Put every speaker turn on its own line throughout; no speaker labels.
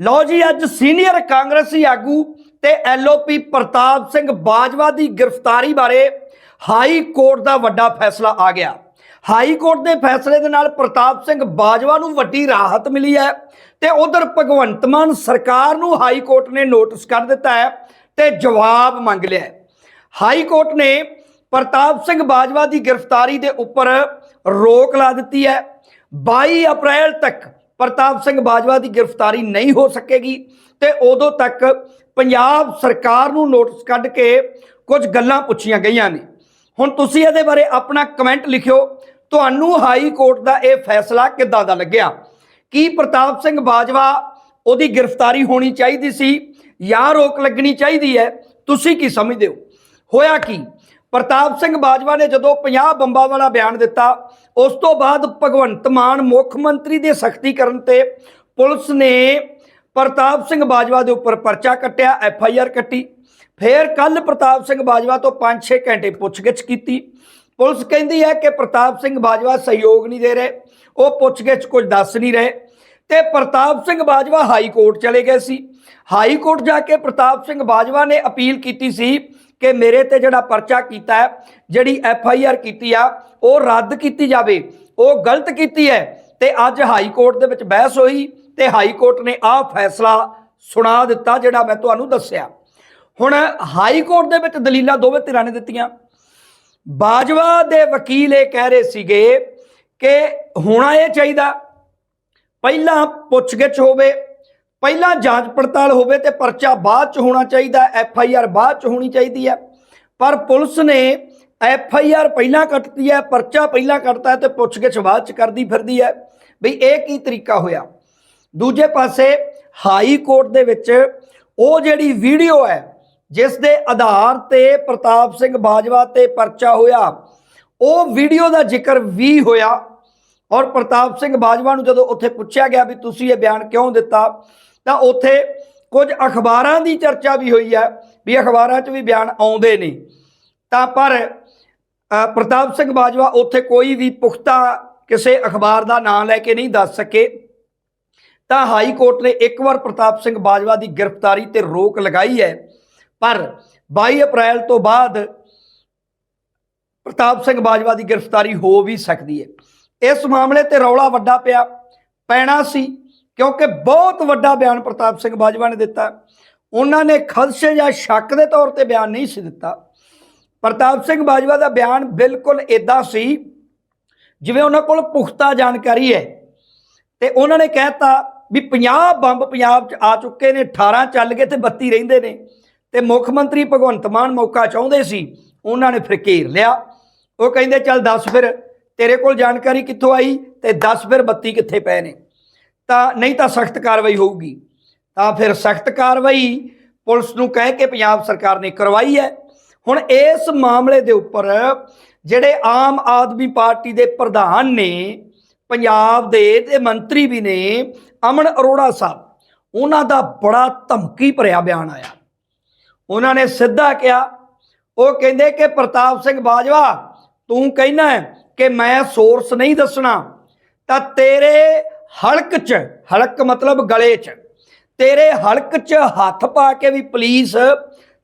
ਲਓ ਜੀ, ਅੱਜ ਸੀਨੀਅਰ ਕਾਂਗਰਸੀ ਆਗੂ ਤੇ ਐਲਓਪੀ ਪ੍ਰਤਾਪ ਸਿੰਘ ਬਾਜਵਾ ਦੀ ਗ੍ਰਿਫਤਾਰੀ ਬਾਰੇ ਹਾਈ ਕੋਰਟ ਦਾ ਵੱਡਾ ਫੈਸਲਾ ਆ ਗਿਆ। ਹਾਈ ਕੋਰਟ ਦੇ ਫੈਸਲੇ ਦੇ ਨਾਲ ਪ੍ਰਤਾਪ ਸਿੰਘ ਬਾਜਵਾ ਨੂੰ ਵੱਡੀ ਰਾਹਤ ਮਿਲੀ ਹੈ ਤੇ ਉਧਰ ਭਗਵੰਤ ਮਾਨ ਸਰਕਾਰ ਨੂੰ ਹਾਈ ਕੋਰਟ ਨੇ ਨੋਟਿਸ ਕਰ ਦਿੱਤਾ ਹੈ ਤੇ ਜਵਾਬ ਮੰਗ ਲਿਆ ਹਾਈ ਕੋਰਟ ਨੇ ਪ੍ਰਤਾਪ ਸਿੰਘ ਬਾਜਵਾ ਦੀ ਗ੍ਰਿਫਤਾਰੀ ਦੇ ਉੱਪਰ ਰੋਕ ਲਾ ਦਿੱਤੀ ਹੈ। 22 ਅਪ੍ਰੈਲ ਤੱਕ ਪ੍ਰਤਾਪ ਸਿੰਘ ਬਾਜਵਾ ਦੀ ਗ੍ਰਿਫਤਾਰੀ ਨਹੀਂ ਹੋ ਸਕੇਗੀ ਤੇ ਉਦੋਂ ਤੱਕ ਪੰਜਾਬ ਸਰਕਾਰ ਨੂੰ ਨੋਟਿਸ ਕੱਢ ਕੇ ਕੁਝ ਗੱਲਾਂ ਪੁੱਛੀਆਂ ਗਈਆਂ ਨੇ। ਹੁਣ ਤੁਸੀਂ ਇਹਦੇ ਬਾਰੇ ਆਪਣਾ ਕਮੈਂਟ ਲਿਖਿਓ। ਤੁਹਾਨੂੰ ਹਾਈ ਕੋਰਟ ਦਾ ਇਹ ਫੈਸਲਾ ਕਿੱਦਾਂ ਦਾ ਲੱਗਿਆ? ਕੀ ਪ੍ਰਤਾਪ ਸਿੰਘ ਬਾਜਵਾ ਉਹਦੀ ਗ੍ਰਿਫਤਾਰੀ ਹੋਣੀ ਚਾਹੀਦੀ ਸੀ ਜਾਂ ਰੋਕ ਲੱਗਣੀ ਚਾਹੀਦੀ ਹੈ? ਤੁਸੀਂ ਕੀ ਸਮਝਦੇ ਹੋ? ਹੋਇਆ ਕੀ? ਪ੍ਰਤਾਪ ਸਿੰਘ ਬਾਜਵਾ ਨੇ ਜਦੋਂ 50 ਬੰਬਾਂ ਵਾਲਾ ਬਿਆਨ ਦਿੱਤਾ, ਉਸ ਤੋਂ ਬਾਅਦ ਭਗਵੰਤ ਮਾਨ ਮੁੱਖ ਮੰਤਰੀ ਦੇ ਸਖਤੀ ਕਰਨ ਤੇ ਪੁਲਿਸ ਨੇ ਪ੍ਰਤਾਪ ਸਿੰਘ ਬਾਜਵਾ ਦੇ ਉੱਪਰ ਪਰਚਾ ਕੱਟਿਆ, ਐਫ ਆਈ ਆਰ ਕੱਟੀ। ਫਿਰ ਕੱਲ ਪ੍ਰਤਾਪ ਸਿੰਘ ਬਾਜਵਾ ਤੋਂ 5-6 ਘੰਟੇ ਪੁੱਛਗਿੱਛ ਕੀਤੀ। ਪੁਲਿਸ ਕਹਿੰਦੀ ਹੈ ਕਿ ਪ੍ਰਤਾਪ ਸਿੰਘ ਬਾਜਵਾ ਸਹਿਯੋਗ ਨਹੀਂ ਦੇ ਰਹੇ, ਉਹ ਪੁੱਛਗਿੱਛ ਕੁਝ ਦੱਸ ਨਹੀਂ ਰਹੇ। ਤੇ ਪ੍ਰਤਾਪ ਸਿੰਘ ਬਾਜਵਾ ਹਾਈ ਕੋਰਟ ਚਲੇ ਗਏ ਸੀ। ਹਾਈ ਕੋਰਟ ਜਾ ਕੇ ਪ੍ਰਤਾਪ ਸਿੰਘ ਬਾਜਵਾ ਨੇ ਅਪੀਲ ਕੀਤੀ ਸੀ ਕਿ ਮੇਰੇ ਤੇ ਜਿਹੜਾ ਪਰਚਾ ਕੀਤਾ ਹੈ, ਜਿਹੜੀ ਐਫ ਆਈ ਆਰ ਕੀਤੀ ਆ, ਉਹ ਰੱਦ ਕੀਤੀ ਜਾਵੇ। ਉਹ ਗਲਤ ਕੀਤੀ ਹੈ ਤੇ ਅੱਜ ਹਾਈ ਕੋਰਟ ਦੇ ਵਿੱਚ ਬਹਿਸ ਹੋਈ ਤੇ ਹਾਈ ਕੋਰਟ ਨੇ ਆਹ ਫੈਸਲਾ ਸੁਣਾ ਦਿੱਤਾ ਜਿਹੜਾ ਮੈਂ ਤੁਹਾਨੂੰ ਦੱਸਿਆ। ਹੁਣ ਹਾਈ ਕੋਰਟ ਦੇ ਵਿੱਚ ਦਲੀਲਾਂ ਦੋਵੇਂ ਧਿਰਾਂ ਨੇ ਦਿੱਤੀਆਂ। ਬਾਜਵਾ ਦੇ ਵਕੀਲ ਇਹ ਕਹਿ ਰਹੇ ਸੀਗੇ ਕਿ ਹੋਣਾ ਇਹ ਚਾਹੀਦਾ ਪਹਿਲਾਂ ਪੁੱਛਗਿੱਛ ਹੋਵੇ, ਪਹਿਲਾਂ ਜਾਂਚ ਪੜਤਾਲ ਹੋਵੇ ਤੇ ਪਰਚਾ ਬਾਅਦ ਚ ਹੋਣਾ ਚਾਹੀਦਾ, ਐਫ ਆਈ ਆਰ ਬਾਅਦ ਚ ਹੋਣੀ ਚਾਹੀਦੀ ਹੈ। ਪਰ ਪੁਲਿਸ ਨੇ ਐਫ ਆਈ ਆਰ ਪਹਿਲਾਂ ਕੱਟਦੀ ਹੈ, ਪਰਚਾ ਪਹਿਲਾਂ ਕੱਟਦਾ ਹੈ ਤੇ ਪੁੱਛਗਿੱਛ ਬਾਅਦ ਚ ਕਰਦੀ ਫਿਰਦੀ ਹੈ ਵੀ ਇਹ ਕੀ ਤਰੀਕਾ ਹੋਇਆ। ਦੂਜੇ ਪਾਸੇ ਹਾਈ ਕੋਰਟ ਦੇ ਵਿੱਚ ਉਹ ਜਿਹੜੀ ਵੀਡੀਓ ਹੈ, ਜਿਸ ਦੇ ਆਧਾਰ ਤੇ ਪ੍ਰਤਾਪ ਸਿੰਘ ਬਾਜਵਾ ਤੇ ਪਰਚਾ ਹੋਇਆ, ਉਹ ਵੀਡੀਓ ਦਾ ਜ਼ਿਕਰ ਵੀ ਹੋਇਆ। ਔਰ ਪ੍ਰਤਾਪ ਸਿੰਘ ਬਾਜਵਾ ਨੂੰ ਜਦੋਂ ਉੱਥੇ ਪੁੱਛਿਆ ਗਿਆ ਵੀ ਤੁਸੀਂ ਇਹ ਬਿਆਨ ਕਿਉਂ ਦਿੱਤਾ, ਤਾਂ ਉੱਥੇ ਕੁਝ ਅਖਬਾਰਾਂ ਦੀ ਚਰਚਾ ਵੀ ਹੋਈ ਹੈ ਵੀ ਅਖਬਾਰਾਂ 'ਚ ਵੀ ਬਿਆਨ ਆਉਂਦੇ ਨੇ। ਤਾਂ ਪਰ ਪ੍ਰਤਾਪ ਸਿੰਘ ਬਾਜਵਾ ਉੱਥੇ ਕੋਈ ਵੀ ਪੁਖਤਾ ਕਿਸੇ ਅਖਬਾਰ ਦਾ ਨਾਂ ਲੈ ਕੇ ਨਹੀਂ ਦੱਸ ਸਕੇ। ਤਾਂ ਹਾਈ ਕੋਰਟ ਨੇ ਇੱਕ ਵਾਰ ਪ੍ਰਤਾਪ ਸਿੰਘ ਬਾਜਵਾ ਦੀ ਗ੍ਰਿਫਤਾਰੀ ਤੇ ਰੋਕ ਲਗਾਈ ਹੈ। ਪਰ 22 ਅਪ੍ਰੈਲ ਤੋਂ ਬਾਅਦ ਪ੍ਰਤਾਪ ਸਿੰਘ ਬਾਜਵਾ ਦੀ ਗ੍ਰਿਫਤਾਰੀ ਹੋ ਵੀ ਸਕਦੀ ਹੈ। ਇਸ ਮਾਮਲੇ ਤੇ ਰੌਲਾ ਵੱਡਾ ਪਿਆ, ਪੈਣਾ ਸੀ, ਕਿਉਂਕਿ ਬਹੁਤ ਵੱਡਾ ਬਿਆਨ ਪ੍ਰਤਾਪ ਸਿੰਘ ਬਾਜਵਾ ਨੇ ਦਿੱਤਾ। ਉਹਨਾਂ ਨੇ ਖਦਸ਼ੇ ਜਾਂ ਸ਼ੱਕ ਦੇ ਤੌਰ ਤੇ ਬਿਆਨ ਨਹੀਂ ਸੀ ਦਿੱਤਾ। ਪ੍ਰਤਾਪ ਸਿੰਘ ਬਾਜਵਾ ਦਾ ਬਿਆਨ ਬਿਲਕੁਲ ਇਦਾਂ ਸੀ, ਜਿਵੇਂ ਉਹਨਾਂ ਕੋਲ ਪੁਖਤਾ ਜਾਣਕਾਰੀ ਹੈ। ਤੇ ਉਹਨਾਂ ਨੇ ਕਹਿਤਾ ਵੀ 50 ਬੰਬ ਪੰਜਾਬ 'ਚ ਆ ਚੁੱਕੇ ਨੇ 18 ਚੱਲ ਗਏ ਤੇ 32 ਰਹਿੰਦੇ ਨੇ। ਤੇ ਮੁੱਖ ਮੰਤਰੀ ਭਗਵੰਤ ਮਾਨ ਮੌਕਾ ਚਾਹੁੰਦੇ ਸੀ, ਉਹਨਾਂ ਨੇ ਫਿਰ ਘੇਰ ਲਿਆ। ਉਹ ਕਹਿੰਦੇ, ਚੱਲ ਦੱਸ ਫਿਰ ਤੇਰੇ ਕੋਲ ਜਾਣਕਾਰੀ ਕਿੱਥੋਂ ਆਈ ਤੇ ਦੱਸ ਫਿਰ 32 ਕਿੱਥੇ ਪਏ ਨੇ। ਤਾਂ ਨਹੀਂ ਤਾਂ ਸਖਤ ਕਾਰਵਾਈ ਹੋਊਗੀ। ਤਾਂ ਫਿਰ ਸਖਤ ਕਾਰਵਾਈ ਪੁਲਿਸ ਨੂੰ ਕਹਿ ਕੇ ਪੰਜਾਬ ਸਰਕਾਰ ਨੇ ਕਰਵਾਈ ਹੈ। ਹੁਣ ਇਸ ਮਾਮਲੇ ਦੇ ਉੱਪਰ ਜਿਹੜੇ ਆਮ ਆਦਮੀ ਪਾਰਟੀ ਦੇ ਪ੍ਰਧਾਨ ਨੇ, ਪੰਜਾਬ ਦੇ ਤੇ ਮੰਤਰੀ ਵੀ ਨੇ, ਅਮਨ ਅਰੋੜਾ ਸਾਹਿਬ, ਉਹਨਾਂ ਦਾ ਬੜਾ ਧਮਕੀ ਭਰਿਆ ਬਿਆਨ ਆਇਆ। ਉਹਨਾਂ ਨੇ ਸਿੱਧਾ ਕਿਹਾ, ਉਹ ਕਹਿੰਦੇ ਕਿ ਪ੍ਰਤਾਪ ਸਿੰਘ ਬਾਜਵਾ, ਤੂੰ ਕਹਿਣਾ ਕਿ ਮੈਂ ਸੋਰਸ ਨਹੀਂ ਦੱਸਣਾ, ਤਾਂ ਤੇਰੇ ਹਲਕ 'ਚ, ਹਲਕ ਮਤਲਬ ਗਲੇ 'ਚ, ਤੇਰੇ ਹਲਕ 'ਚ ਹੱਥ ਪਾ ਕੇ ਵੀ ਪੁਲਿਸ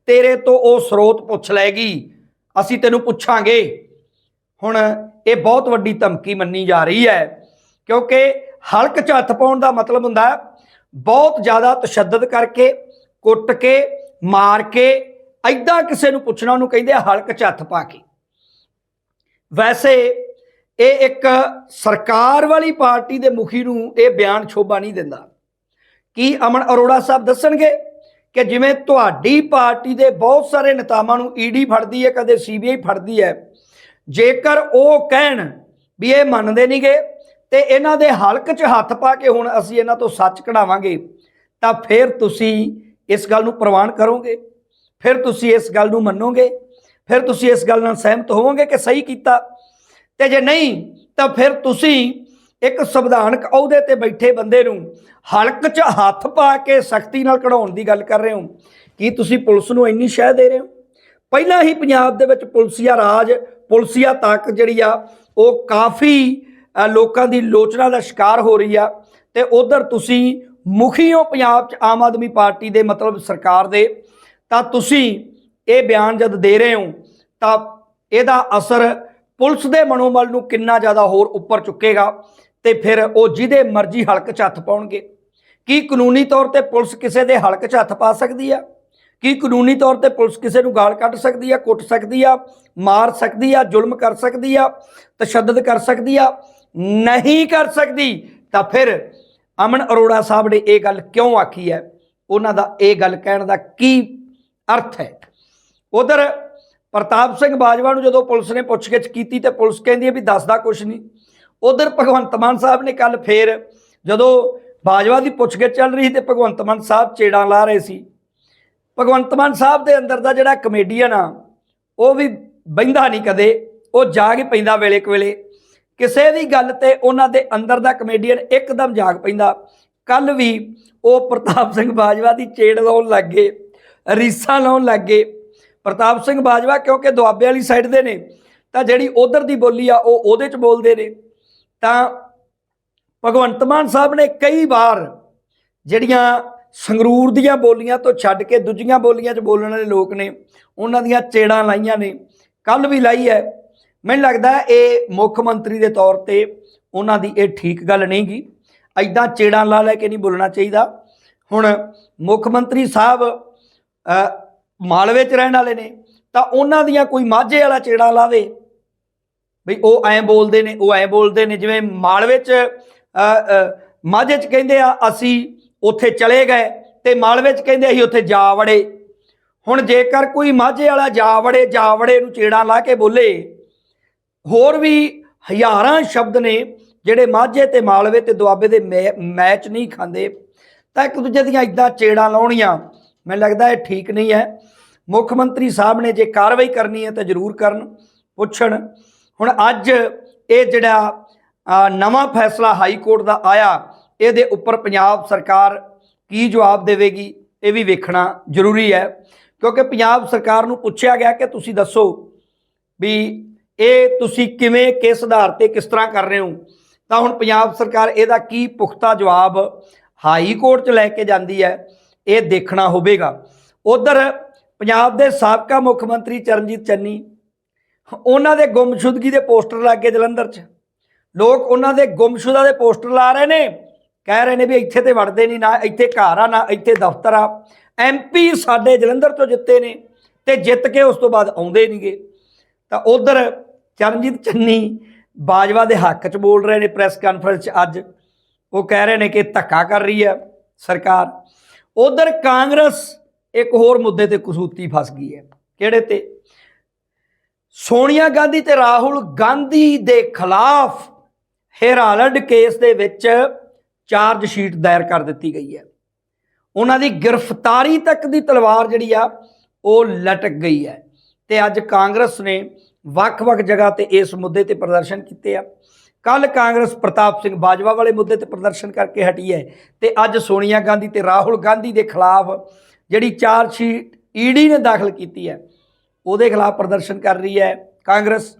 ਤੇਰੇ ਤੋਂ ਉਹ ਸਰੋਤ ਪੁੱਛ ਲੈਗੀ ਅਸੀਂ ਤੈਨੂੰ ਪੁੱਛਾਂਗੇ। ਹੁਣ ਇਹ ਬਹੁਤ ਵੱਡੀ ਧਮਕੀ ਮੰਨੀ ਜਾ ਰਹੀ ਹੈ, ਕਿਉਂਕਿ ਹਲਕ 'ਚ ਹੱਥ ਪਾਉਣ ਦਾ ਮਤਲਬ ਹੁੰਦਾ ਬਹੁਤ ਜ਼ਿਆਦਾ ਤਸ਼ੱਦਦ ਕਰਕੇ, ਕੁੱਟ ਕੇ, ਮਾਰ ਕੇ ਐਦਾਂ ਕਿਸੇ ਨੂੰ ਪੁੱਛਣਾ, ਉਹਨੂੰ ਕਹਿੰਦੇ ਹਲਕ 'ਚ ਹੱਥ ਪਾ ਕੇ। ਵੈਸੇ ਇਹ ਇੱਕ ਸਰਕਾਰ ਵਾਲੀ ਪਾਰਟੀ ਦੇ ਮੁਖੀ ਨੂੰ ਇਹ ਬਿਆਨ ਸ਼ੋਭਾ ਨਹੀਂ ਦਿੰਦਾ। ਕੀ ਅਮਨ ਅਰੋੜਾ ਸਾਹਿਬ ਦੱਸਣਗੇ ਕਿ ਜਿਵੇਂ ਤੁਹਾਡੀ ਪਾਰਟੀ ਦੇ ਬਹੁਤ ਸਾਰੇ ਨੇਤਾਵਾਂ ਨੂੰ ਈਡੀ ਫੜਦੀ ਹੈ, ਕਦੇ ਸੀਬੀਆਈ ਫੜਦੀ ਹੈ, ਜੇਕਰ ਉਹ ਕਹਿਣ ਵੀ ਇਹ ਮੰਨਦੇ ਨਹੀਂਗੇ ਤੇ ਇਹਨਾਂ ਦੇ ਹਲਕ 'ਚ ਹੱਥ ਪਾ ਕੇ ਹੁਣ ਅਸੀਂ ਇਹਨਾਂ ਤੋਂ ਸੱਚ ਕਢਾਵਾਂਗੇ, ਤਾਂ ਫਿਰ ਤੁਸੀਂ ਇਸ ਗੱਲ ਨੂੰ ਪ੍ਰਵਾਨ ਕਰੋਗੇ, ਫਿਰ ਤੁਸੀਂ ਇਸ ਗੱਲ ਨੂੰ ਮੰਨੋਗੇ, ਫਿਰ ਤੁਸੀਂ ਇਸ ਗੱਲ ਨਾਲ ਸਹਿਮਤ ਹੋਵੋਗੇ ਕਿ ਸਹੀ ਕੀਤਾ। ਤੇ ਜੇ ਨਹੀਂ, ਤਾਂ ਫਿਰ ਤੁਸੀਂ ਇੱਕ ਸੰਵਿਧਾਨਕ ਅਹੁਦੇ ਤੇ ਬੈਠੇ ਬੰਦੇ ਨੂੰ ਹਲਕ 'ਚ ਹੱਥ ਪਾ ਕੇ ਸਖਤੀ ਨਾਲ ਕਢਾਉਣ ਦੀ ਗੱਲ ਕਰ ਰਹੇ ਹੋ। ਕੀ ਤੁਸੀਂ ਪੁਲਿਸ ਨੂੰ ਇੰਨੀ ਸ਼ਹਿ ਦੇ ਰਹੇ ਹੋ? ਪਹਿਲਾਂ ਹੀ ਪੰਜਾਬ ਦੇ ਵਿੱਚ ਪੁਲਸੀਆ ਰਾਜ, ਪੁਲਸੀਆ ਤਾਕਤ ਜਿਹੜੀ ਆ, ਉਹ ਕਾਫੀ ਲੋਕਾਂ ਦੀ ਲੋਚਨਾ ਦਾ ਸ਼ਿਕਾਰ ਹੋ ਰਹੀ ਆ ਤੇ ਉਧਰ ਤੁਸੀਂ ਮੁਖੀ ਹੋ ਪੰਜਾਬ 'ਚ ਆਮ ਆਦਮੀ ਪਾਰਟੀ ਦੇ ਮਤਲਬ ਸਰਕਾਰ ਦੇ, ਤਾਂ ਤੁਸੀਂ ਇਹ ਬਿਆਨ ਜਦ ਦੇ ਰਹੇ ਹੋ, ਤਾਂ ਇਹਦਾ ਅਸਰ ਪੁਲਿਸ ਦੇ ਮਨੋਬਲ ਨੂੰ ਕਿੰਨਾ ਜ਼ਿਆਦਾ ਹੋਰ ਉੱਪਰ ਚੁੱਕੇਗਾ ਤੇ ਫਿਰ ਉਹ ਜਿਹਦੇ ਮਰਜ਼ੀ ਹਲਕ 'ਚ ਹੱਥ ਪਾਉਣਗੇ। ਕੀ ਕਾਨੂੰਨੀ ਤੌਰ ਤੇ ਪੁਲਿਸ ਕਿਸੇ ਦੇ ਹਲਕ 'ਚ ਹੱਥ ਪਾ ਸਕਦੀ ਆ? ਕੀ ਕਾਨੂੰਨੀ ਤੌਰ ਤੇ ਪੁਲਿਸ ਕਿਸੇ ਨੂੰ ਗਾਲ ਕੱਢ ਸਕਦੀ ਆ, ਕੁੱਟ ਸਕਦੀ ਆ, ਮਾਰ ਸਕਦੀ ਆ, ਜ਼ੁਲਮ ਕਰ ਸਕਦੀ ਆ, ਤਸ਼ੱਦਦ ਕਰ ਸਕਦੀ ਆ? ਨਹੀਂ ਕਰ ਸਕਦੀ। ਤਾਂ ਫਿਰ ਅਮਨ ਅਰੋੜਾ ਸਾਹਿਬ ਨੇ ਇਹ ਗੱਲ ਕਿਉਂ ਆਖੀ ਹੈ? ਉਹਨਾਂ ਦਾ ਇਹ ਗੱਲ ਕਹਿਣ ਦਾ ਕੀ ਅਰਥ ਹੈ? ਉਧਰ ਪ੍ਰਤਾਪ ਸਿੰਘ ਬਾਜਵਾ ਨੂੰ ਜਦੋਂ ਪੁਲਿਸ ਨੇ ਪੁੱਛਗਿੱਛ ਕੀਤੀ ਤੇ ਪੁਲਿਸ ਕਹਿੰਦੀ ਹੈ ਵੀ ਦੱਸਦਾ ਕੁਝ ਨਹੀਂ। ਉਧਰ ਭਗਵੰਤ ਮਾਨ ਸਾਹਿਬ ਨੇ ਕੱਲ ਫੇਰ ਜਦੋਂ ਬਾਜਵਾ ਦੀ ਪੁੱਛਗਿੱਛ ਚੱਲ ਰਹੀ ਤੇ ਭਗਵੰਤ ਮਾਨ ਸਾਹਿਬ ਚੇੜਾਂ ਲਾ ਰਹੇ ਸੀ। ਭਗਵੰਤ ਮਾਨ ਸਾਹਿਬ ਦੇ ਅੰਦਰ ਦਾ ਜਿਹੜਾ ਕਮੇਡੀਅਨ ਆ, ਉਹ ਵੀ ਬੈਂਦਾ ਨਹੀਂ ਕਦੇ, ਉਹ ਜਾਗ ਹੀ ਪੈਂਦਾ ਵੇਲੇ ਕੁ ਵੇਲੇ। ਕਿਸੇ ਵੀ ਗੱਲ ਤੇ ਉਹਨਾਂ ਦੇ ਅੰਦਰ ਦਾ ਕਮੇਡੀਅਨ ਇੱਕਦਮ ਜਾਗ ਪੈਂਦਾ। ਕੱਲ ਵੀ ਉਹ ਪ੍ਰਤਾਪ ਸਿੰਘ ਬਾਜਵਾ ਦੀ ਚੇੜ ਲਾਉਣ ਲੱਗ ਗਏ, ਰੀਸਾਂ ਲਾਉਣ ਲੱਗ ਗਏ। ਪ੍ਰਤਾਪ ਸਿੰਘ ਬਾਜਵਾ, ਕਿਉਂਕਿ ਦੁਆਬੇ ਵਾਲੀ ਸਾਈਡ ਦੇ ਨੇ, ਤਾਂ ਜਿਹੜੀ ਉਧਰ ਦੀ ਬੋਲੀ ਆ, ਉਹ ਉਹਦੇ ਚ ਬੋਲਦੇ ਨੇ। ਤਾਂ ਭਗਵੰਤ ਮਾਨ ਸਾਹਿਬ ਨੇ ਕਈ ਵਾਰ ਜਿਹੜੀਆਂ ਸੰਗਰੂਰ ਦੀਆਂ ਬੋਲੀਆਂ ਤੋਂ ਛੱਡ ਕੇ ਦੂਜੀਆਂ ਬੋਲੀਆਂ 'ਚ ਬੋਲਣ ਵਾਲੇ ਲੋਕ ਨੇ, ਉਹਨਾਂ ਦੀਆਂ ਚੇੜਾਂ ਲਾਈਆਂ ਨੇ। ਕੱਲ ਵੀ ਲਾਈ ਹੈ। ਮੈਨੂੰ ਲੱਗਦਾ ਇਹ ਮੁੱਖ ਮੰਤਰੀ ਦੇ ਤੌਰ ਤੇ ਉਹਨਾਂ ਦੀ ਇਹ ਠੀਕ ਗੱਲ ਨਹੀਂ ਗੀ ਐਦਾਂ ਚੇੜਾਂ ਲਾ ਲੈ ਕੇ ਨਹੀਂ ਬੋਲਣਾ ਚਾਹੀਦਾ। ਹੁਣ ਮੁੱਖ ਮੰਤਰੀ ਸਾਹਿਬ ਮਾਲਵੇ 'ਚ ਰਹਿਣ ਵਾਲੇ ਨੇ, ਤਾਂ ਉਹਨਾਂ ਦੀਆਂ ਕੋਈ ਮਾਝੇ ਵਾਲਾ ਚੇੜਾ ਲਾਵੇ। ਬਈ ਉਹ ਐਂ ਬੋਲਦੇ ਨੇ, ਉਹ ਐਂ ਬੋਲਦੇ ਨੇ, ਜਿਵੇਂ ਮਾਲਵੇ 'ਚ ਮਾਝੇ 'ਚ ਕਹਿੰਦੇ ਆ, ਅਸੀਂ ਉੱਥੇ ਚਲੇ ਗਏ ਤੇ ਮਾਲਵੇ 'ਚ ਕਹਿੰਦੇ ਅਸੀਂ ਉੱਥੇ ਜਾ ਵੜੇ। ਹੁਣ ਜੇਕਰ ਕੋਈ ਮਾਝੇ ਵਾਲਾ ਜਾ ਵੜੇ ਜਾ ਵੜੇ ਨੂੰ ਚੇੜਾ ਲਾ ਕੇ ਬੋਲੇ, ਹੋਰ ਵੀ ਹਜ਼ਾਰਾਂ ਸ਼ਬਦ ਨੇ ਜਿਹੜੇ ਮਾਝੇ ਤੇ ਮਾਲਵੇ ਤੇ ਦੁਆਬੇ ਦੇ ਮੈ- ਮੈਚ ਨਹੀਂ ਖਾਂਦੇ, ਤਾਂ ਇੱਕ ਦੂਜੇ ਦੀਆਂ ਇਦਾਂ ਚੇੜਾਂ ਲਾਉਣੀਆਂ। ਮੈਨੂੰ ਲੱਗਦਾ ਇਹ ਠੀਕ ਨਹੀਂ ਹੈ। ਮੁੱਖ ਮੰਤਰੀ ਸਾਹਿਬ ਨੇ ਜੇ ਕਾਰਵਾਈ ਕਰਨੀ ਹੈ ਤਾਂ ਜ਼ਰੂਰ ਕਰਨ, ਪੁੱਛਣ। ਹੁਣ ਅੱਜ ਇਹ ਜਿਹੜਾ ਨਵਾਂ ਫੈਸਲਾ ਹਾਈ ਕੋਰਟ ਦਾ ਆਇਆ, ਇਹਦੇ ਉੱਪਰ ਪੰਜਾਬ ਸਰਕਾਰ ਕੀ ਜਵਾਬ ਦੇਵੇਗੀ, ਇਹ ਵੀ ਵੇਖਣਾ ਜ਼ਰੂਰੀ ਹੈ। ਕਿਉਂਕਿ ਪੰਜਾਬ ਸਰਕਾਰ ਨੂੰ ਪੁੱਛਿਆ ਗਿਆ ਕਿ ਤੁਸੀਂ ਦੱਸੋ ਵੀ ਇਹ ਤੁਸੀਂ ਕਿਵੇਂ ਕਿਸ ਆਧਾਰ ਤੇ ਕਿਸ ਤਰ੍ਹਾਂ ਕਰ ਰਹੇ ਹੋ। ਤਾਂ ਹੁਣ ਪੰਜਾਬ ਸਰਕਾਰ ਇਹਦਾ ਕੀ ਪੁਖਤਾ ਜਵਾਬ ਹਾਈ ਕੋਰਟ 'ਚ ਲੈ ਕੇ ਜਾਂਦੀ ਹੈ। ਇਹ ਦੇਖਣਾ ਹੋਵੇਗਾ। ਉਧਰ ਪੰਜਾਬ ਦੇ ਸਾਬਕਾ ਮੁੱਖ ਮੰਤਰੀ ਚਰਨਜੀਤ ਚੰਨੀ, ਉਹਨਾਂ ਦੇ ਗੁੰਮਸ਼ੁਦਗੀ ਦੇ ਪੋਸਟਰ ਲੱਗ ਗਏ ਜਲੰਧਰ 'ਚ। ਲੋਕ ਉਹਨਾਂ ਦੇ ਗੁੰਮਸ਼ੁਦਾ ਦੇ ਪੋਸਟਰ ਲਾ ਰਹੇ ਨੇ। ਕਹਿ ਰਹੇ ਨੇ ਵੀ ਇੱਥੇ ਤੇ ਵੜਦੇ ਨਹੀਂ, ਨਾ ਇੱਥੇ ਘਰ ਆ, ਨਾ ਇੱਥੇ ਦਫ਼ਤਰ ਆ। ਐਮਪੀ ਸਾਡੇ ਜਲੰਧਰ ਤੋਂ ਜਿੱਤੇ ਨੇ ਤੇ ਜਿੱਤ ਕੇ ਉਸ ਤੋਂ ਬਾਅਦ ਆਉਂਦੇ ਨਹੀਂਗੇ। ਤਾਂ ਉਧਰ ਚਰਨਜੀਤ ਚੰਨੀ ਬਾਜਵਾ ਦੇ ਹੱਕ 'ਚ ਬੋਲ ਰਹੇ ਨੇ, ਪ੍ਰੈਸ ਕਾਨਫਰੰਸ 'ਚ ਅੱਜ। ਉਹ ਕਹਿ ਰਹੇ ਨੇ ਕਿ ਧੱਕਾ ਕਰ ਰਹੀ ਹੈ ਸਰਕਾਰ। ਉਧਰ ਕਾਂਗਰਸ ਇੱਕ ਹੋਰ ਮੁੱਦੇ ਤੇ ਕਸੂਤੀ ਫਸ ਗਈ ਹੈ। ਕਿਹੜੇ ਤੇ? ਸੋਨੀਆ ਗਾਂਧੀ ਤੇ ਰਾਹੁਲ ਗਾਂਧੀ ਦੇ ਖਿਲਾਫ ਹੈਰਾਲਡ ਕੇਸ ਦੇ ਵਿੱਚ ਚਾਰਜ ਸ਼ੀਟ ਦਾਇਰ ਕਰ ਦਿੱਤੀ ਗਈ ਹੈ। ਉਹਨਾਂ ਦੀ ਗ੍ਰਿਫਤਾਰੀ ਤੱਕ ਦੀ ਤਲਵਾਰ ਜਿਹੜੀ ਆ, ਉਹ ਲਟਕ ਗਈ ਹੈ। ਤੇ ਅੱਜ ਕਾਂਗਰਸ ਨੇ ਵੱਖ-ਵੱਖ ਜਗ੍ਹਾ ਤੇ ਇਸ ਮੁੱਦੇ ਤੇ ਪ੍ਰਦਰਸ਼ਨ ਕੀਤੇ ਆ। ਕੱਲ ਕਾਂਗਰਸ ਪ੍ਰਤਾਪ ਸਿੰਘ ਬਾਜਵਾ ਵਾਲੇ ਮੁੱਦੇ ਤੇ ਪ੍ਰਦਰਸ਼ਨ ਕਰਕੇ ਹਟੀ ਹੈ ਤੇ ਅੱਜ ਸੋਨੀਆ ਗਾਂਧੀ ਤੇ ਰਾਹੁਲ ਗਾਂਧੀ ਦੇ ਖਿਲਾਫ ਜਿਹੜੀ ਚਾਰਜ ਸ਼ੀਟ ਈਡੀ ਨੇ ਦਾਖਲ ਕੀਤੀ ਹੈ, ਉਹਦੇ ਖਿਲਾਫ ਪ੍ਰਦਰਸ਼ਨ ਕਰ ਰਹੀ ਹੈ ਕਾਂਗਰਸ।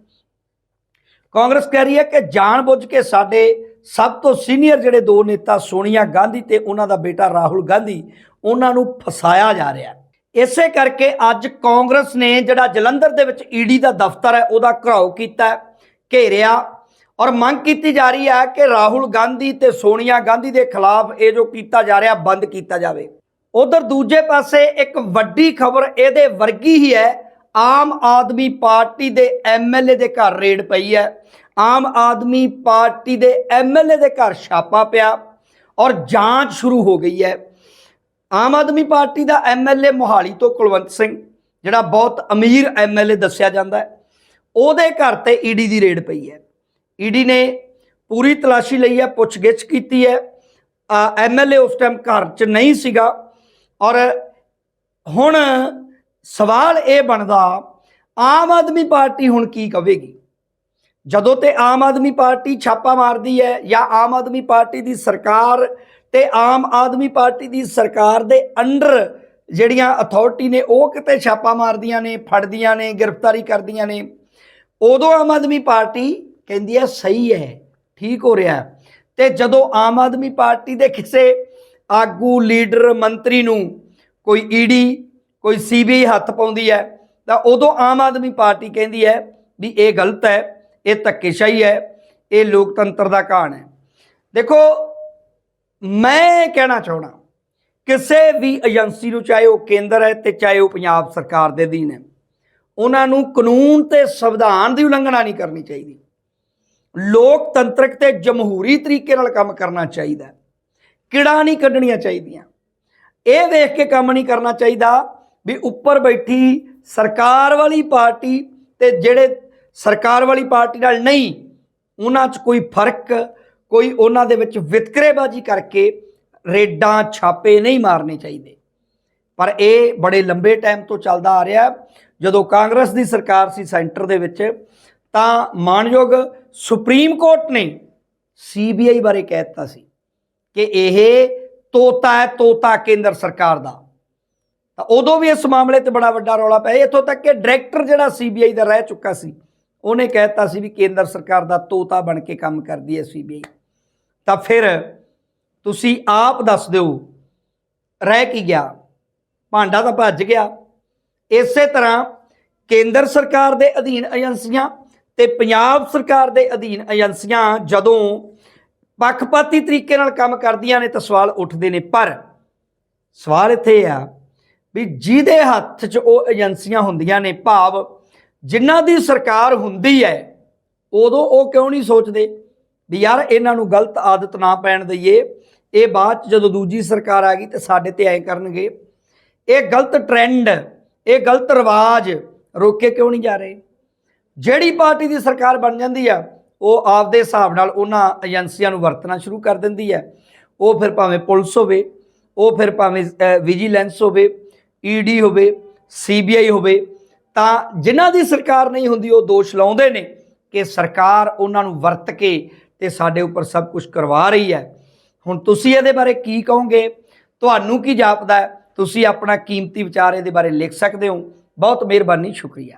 ਕਾਂਗਰਸ ਕਹਿ ਰਹੀ ਹੈ ਕਿ ਜਾਣਬੁੱਝ ਕੇ ਸਾਡੇ ਸਭ ਤੋਂ ਸੀਨੀਅਰ ਜਿਹੜੇ ਦੋ ਨੇਤਾ ਸੋਨੀਆ ਗਾਂਧੀ ਤੇ ਉਹਨਾਂ ਦਾ ਬੇਟਾ ਰਾਹੁਲ ਗਾਂਧੀ, ਉਹਨਾਂ ਨੂੰ ਫਸਾਇਆ ਜਾ ਰਿਹਾ ਹੈ। ਇਸੇ ਕਰਕੇ ਅੱਜ ਕਾਂਗਰਸ ਨੇ ਜਿਹੜਾ ਜਲੰਧਰ ਦੇ ਵਿੱਚ ਈਡੀ ਦਾ ਦਫ਼ਤਰ ਹੈ, ਉਹਦਾ ਘਰਾਓ ਕੀਤਾ ਘੇਰਿਆ ਔਰ ਮੰਗ ਕੀਤੀ ਜਾ ਰਹੀ ਹੈ ਕਿ ਰਾਹੁਲ ਗਾਂਧੀ ਤੇ ਸੋਨੀਆ ਗਾਂਧੀ ਦੇ ਖਿਲਾਫ ਇਹ ਜੋ ਕੀਤਾ ਜਾ ਰਿਹਾ ਬੰਦ ਕੀਤਾ ਜਾਵੇ। ਉਧਰ ਦੂਜੇ ਪਾਸੇ ਇੱਕ ਵੱਡੀ ਖਬਰ ਇਹਦੇ ਵਰਗੀ ਹੀ ਹੈ। ਆਮ ਆਦਮੀ ਪਾਰਟੀ ਦੇ ਐਮਐਲਏ ਦੇ ਘਰ ਰੇਡ ਪਈ ਹੈ। ਆਮ ਆਦਮੀ ਪਾਰਟੀ ਦੇ ਐਮਐਲਏ ਦੇ ਘਰ ਛਾਪਾ ਪਿਆ ਔਰ ਜਾਂਚ ਸ਼ੁਰੂ ਹੋ ਗਈ ਹੈ। ਆਮ ਆਦਮੀ ਪਾਰਟੀ ਦਾ ਐਮਐਲਏ ਮੋਹਾਲੀ ਤੋਂ ਕੁਲਵੰਤ ਸਿੰਘ, ਜਿਹੜਾ ਬਹੁਤ ਅਮੀਰ ਐਮਐਲਏ ਦੱਸਿਆ ਜਾਂਦਾ ਹੈ। ਉਹਦੇ ਘਰ ਤੇ ਈਡੀ ਦੀ ਰੇਡ ਪਈ ਹੈ। ਈਡੀ ਨੇ ਪੂਰੀ ਤਲਾਸ਼ੀ ਲਈ ਹੈ, ਪੁੱਛਗਿੱਛ ਕੀਤੀ ਹੈ। ਐਮਐਲਏ ਉਸ ਟਾਈਮ ਘਰ 'ਚ ਨਹੀਂ ਸੀਗਾ। ਔਰ ਹੁਣ ਸਵਾਲ ਇਹ ਬਣਦਾ, ਆਮ ਆਦਮੀ ਪਾਰਟੀ ਹੁਣ ਕੀ ਕਵੇਗੀ? ਜਦੋਂ ਤੇ ਆਮ ਆਦਮੀ ਪਾਰਟੀ ਛਾਪਾ ਮਾਰਦੀ ਹੈ ਜਾਂ ਆਮ ਆਦਮੀ ਪਾਰਟੀ ਦੀ ਸਰਕਾਰ ਤੇ ਆਮ ਆਦਮੀ ਪਾਰਟੀ ਦੀ ਸਰਕਾਰ ਦੇ ਅੰਡਰ ਜਿਹੜੀਆਂ ਅਥਾਰਟੀ ਨੇ, ਉਹ ਕਿਤੇ ਛਾਪਾ ਮਾਰਦੀਆਂ ਨੇ, ਫੜਦੀਆਂ ਨੇ, ਗ੍ਰਿਫਤਾਰੀ ਕਰਦੀਆਂ ਨੇ, ਉਦੋਂ ਆਮ ਆਦਮੀ ਪਾਰਟੀ ਕਹਿੰਦੀ ਹੈ ਸਹੀ ਹੈ, ਠੀਕ ਹੋ ਰਿਹਾ ਹੈ। ਤੇ ਜਦੋਂ ਆਮ ਆਦਮੀ ਪਾਰਟੀ ਦੇ ਕਿਸੇ ਆਗੂ, ਲੀਡਰ, ਮੰਤਰੀ ਨੂੰ ਕੋਈ ਈਡੀ ਕੋਈ ਸੀਬੀਆਈ ਹੱਥ ਪਾਉਂਦੀ ਹੈ, ਤਾਂ ਉਦੋਂ ਆਮ ਆਦਮੀ ਪਾਰਟੀ ਕਹਿੰਦੀ ਹੈ ਵੀ ਇਹ ਗਲਤ ਹੈ, ਇਹ ਧੱਕੇਸ਼ਾਹੀ ਹੈ, ਇਹ ਲੋਕਤੰਤਰ ਦਾ ਘਾਣ ਹੈ ਦੇਖੋ, ਮੈਂ ਕਹਿਣਾ ਚਾਹਣਾ ਕਿਸੇ ਵੀ ਏਜੰਸੀ ਨੂੰ, ਚਾਹੇ ਉਹ ਕੇਂਦਰ ਹੈ ਤੇ ਚਾਹੇ ਉਹ ਪੰਜਾਬ ਸਰਕਾਰ ਦੇ ਅਧੀਨ ਹੈ, ਉਹਨਾਂ ਨੂੰ ਕਾਨੂੰਨ ਤੇ ਸੰਵਿਧਾਨ ਦੀ ਉਲੰਘਣਾ ਨਹੀਂ ਕਰਨੀ ਚਾਹੀਦੀ ਲੋਕਤੰਤਰਕ ਤੇ ਜਮਹੂਰੀ ਤਰੀਕੇ ਨਾਲ ਕੰਮ ਕਰਨਾ ਚਾਹੀਦਾ। ਹੈ। ਕਿੜਾ ਨਹੀਂ ਕੱਢਣੀਆਂ ਚਾਹੀਦੀਆਂ। ਇਹ ਵੇਖ ਕੇ ਕੰਮ ਨਹੀਂ ਕਰਨਾ ਚਾਹੀਦਾ ਵੀ ਉੱਪਰ ਬੈਠੀ ਸਰਕਾਰ ਵਾਲੀ ਪਾਰਟੀ ਤੇ ਜਿਹੜੇ ਸਰਕਾਰ ਵਾਲੀ ਪਾਰਟੀ ਨਾਲ ਨਹੀਂ, ਉਹਨਾਂ 'ਚ ਕੋਈ ਫ਼ਰਕ, ਕੋਈ ਉਹਨਾਂ ਦੇ ਵਿੱਚ ਵਿਤਕਰੇਬਾਜ਼ੀ ਕਰਕੇ ਰੇਡਾਂ, ਛਾਪੇ ਨਹੀਂ ਮਾਰਨੇ ਚਾਹੀਦੇ। ਪਰ ਇਹ ਬੜੇ ਲੰਬੇ ਟਾਈਮ ਤੋਂ ਚੱਲਦਾ ਆ ਰਿਹਾ। ਜਦੋਂ ਕਾਂਗਰਸ ਦੀ ਸਰਕਾਰ ਸੀ ਸੈਂਟਰ ਦੇ ਵਿੱਚ, ਤਾਂ ਮਾਨਯੋਗ ਸੁਪਰੀਮ ਕੋਰਟ ਨੇ ਸੀਬੀਆਈ ਬਾਰੇ ਕਹਿ ਦਿੱਤਾ ਸੀ ਕਿ ਇਹ ਤੋਤਾ ਹੈ, ਤੋਤਾ ਕੇਂਦਰ ਸਰਕਾਰ ਦਾ। ਤਾਂ ਉਦੋਂ ਵੀ ਇਸ ਮਾਮਲੇ ਤੇ ਬੜਾ ਵੱਡਾ ਰੌਲਾ ਪਿਆ। ਇੱਥੋਂ ਤੱਕ ਕਿ ਡਾਇਰੈਕਟਰ ਜਿਹੜਾ ਸੀਬੀਆਈ ਦਾ ਰਹਿ ਚੁੱਕਾ ਸੀ, ਉਹਨੇ ਕਹਿ ਦਿੱਤਾ ਸੀ ਵੀ ਕੇਂਦਰ ਸਰਕਾਰ ਦਾ ਤੋਤਾ ਬਣ ਕੇ ਕੰਮ ਕਰਦੀ ਹੈ ਸੀਬੀਆਈ। ਤਾਂ ਫਿਰ ਤੁਸੀਂ ਆਪ ਦੱਸ ਦਿਓ, ਰਹਿ ਕੀ ਗਿਆ? ਭਾਂਡਾ ਤਾਂ ਭੱਜ ਗਿਆ। ਇਸੇ ਤਰ੍ਹਾਂ ਕੇਂਦਰ ਸਰਕਾਰ ਦੇ ਅਧੀਨ ਏਜੰਸੀਆਂ ਤੇ ਪੰਜਾਬ ਸਰਕਾਰ ਦੇ ਅਧੀਨ ਏਜੰਸੀਆਂ ਜਦੋਂ ਪੱਖਪਾਤੀ ਤਰੀਕੇ ਨਾਲ ਕੰਮ ਕਰਦੀਆਂ ਨੇ ਤਾਂ ਸਵਾਲ ਉੱਠਦੇ ਨੇ, ਪਰ ਸਵਾਲ ਇੱਥੇ ਇਹ ਆ ਵੀ ਜਿਹਦੇ ਹੱਥ 'ਚ ਉਹ ਏਜੰਸੀਆਂ ਹੁੰਦੀਆਂ ਨੇ, ਭਾਵ ਜਿਨ੍ਹਾਂ ਦੀ ਸਰਕਾਰ ਹੁੰਦੀ ਹੈ, ਉਦੋਂ ਉਹ ਕਿਉਂ ਨਹੀਂ ਸੋਚਦੇ ਵੀ ਯਾਰ ਇਹਨਾਂ ਨੂੰ ਗਲਤ ਆਦਤ ਨਾ ਪੈਣ ਦਈਏ, ਇਹ ਬਾਅਦ 'ਚ ਜਦੋਂ ਦੂਜੀ ਸਰਕਾਰ ਆ ਗਈ ਤੇ ਸਾਡੇ ਤੇ ਐ ਕਰਨਗੇ। ਇਹ ਗਲਤ ਟ੍ਰੈਂਡ ਇਹ ਗਲਤ ਰਿਵਾਜ ਰੋਕੇ ਕਿਉਂ ਨਹੀਂ ਜਾ ਰਹੇ? ਜਿਹੜੀ ਪਾਰਟੀ ਦੀ ਸਰਕਾਰ ਬਣ ਜਾਂਦੀ ਆ, ਉਹ ਆਪਦੇ ਹਿਸਾਬ ਨਾਲ ਉਹਨਾਂ ਏਜੰਸੀਆਂ ਨੂੰ ਵਰਤਣਾ ਸ਼ੁਰੂ ਕਰ ਦਿੰਦੀ ਹੈ ਉਹ ਫਿਰ ਭਾਵੇਂ ਪੁਲਿਸ ਹੋਵੇ, ਉਹ ਫਿਰ ਭਾਵੇਂ ਵਿਜੀਲੈਂਸ ਹੋਵੇ ਈਡੀ ਹੋਵੇ ਸੀਬੀਆਈ ਹੋਵੇ, ਤਾਂ ਜਿਨ੍ਹਾਂ ਦੀ ਸਰਕਾਰ ਨਹੀਂ ਹੁੰਦੀ, ਉਹ ਦੋਸ਼ ਲਾਉਂਦੇ ਨੇ ਕਿ ਸਰਕਾਰ ਉਹਨਾਂ ਨੂੰ ਵਰਤ ਕੇ ਤੇ ਸਾਡੇ ਉੱਪਰ ਸਭ ਕੁਝ ਕਰਵਾ ਰਹੀ ਹੈ। ਹੁਣ ਤੁਸੀਂ ਇਹਦੇ ਬਾਰੇ ਕੀ ਕਹੋਗੇ? ਤੁਹਾਨੂੰ ਕੀ ਜਾਪਦਾ ਹੈ? ਤੁਸੀਂ ਆਪਣਾ ਕੀਮਤੀ ਵਿਚਾਰ ਇਹਦੇ ਬਾਰੇ ਲਿਖ ਸਕਦੇ ਹੋ। ਬਹੁਤ ਮਿਹਰਬਾਨੀ, ਸ਼ੁਕਰੀਆ।